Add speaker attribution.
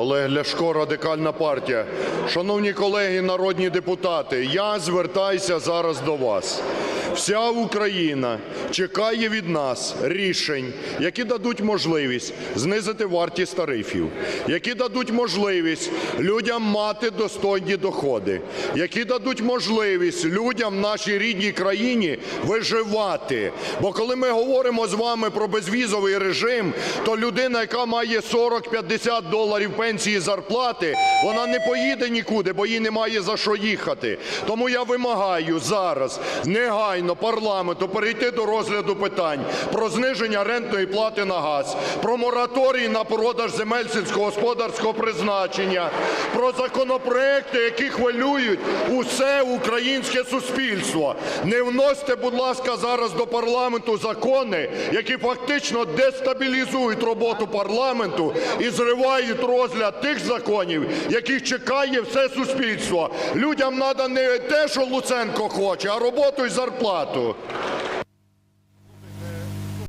Speaker 1: Олег Ляшко, Радикальна партія. Шановні колеги народні депутати, я звертаюся зараз до вас. Вся Україна чекає від нас рішень, які дадуть можливість знизити вартість тарифів, які дадуть можливість людям мати достойні доходи, які дадуть можливість людям в нашій рідній країні виживати. Бо коли ми говоримо з вами про безвізовий режим, то людина, яка має 40-50 доларів пенсії зарплати, вона не поїде нікуди, бо їй немає за що їхати. Тому я вимагаю зараз негайно парламенту перейти до розгляду питань про зниження рентної плати на газ, про мораторій на продаж земель сільськогосподарського призначення, про законопроекти, які хвилюють усе українське суспільство. Не вносьте, будь ласка, зараз до парламенту закони, які фактично дестабілізують роботу парламенту і зривають розгляд тих законів, яких чекає все суспільство. Людям треба не те, що Луценко хоче, а роботу і зарплату.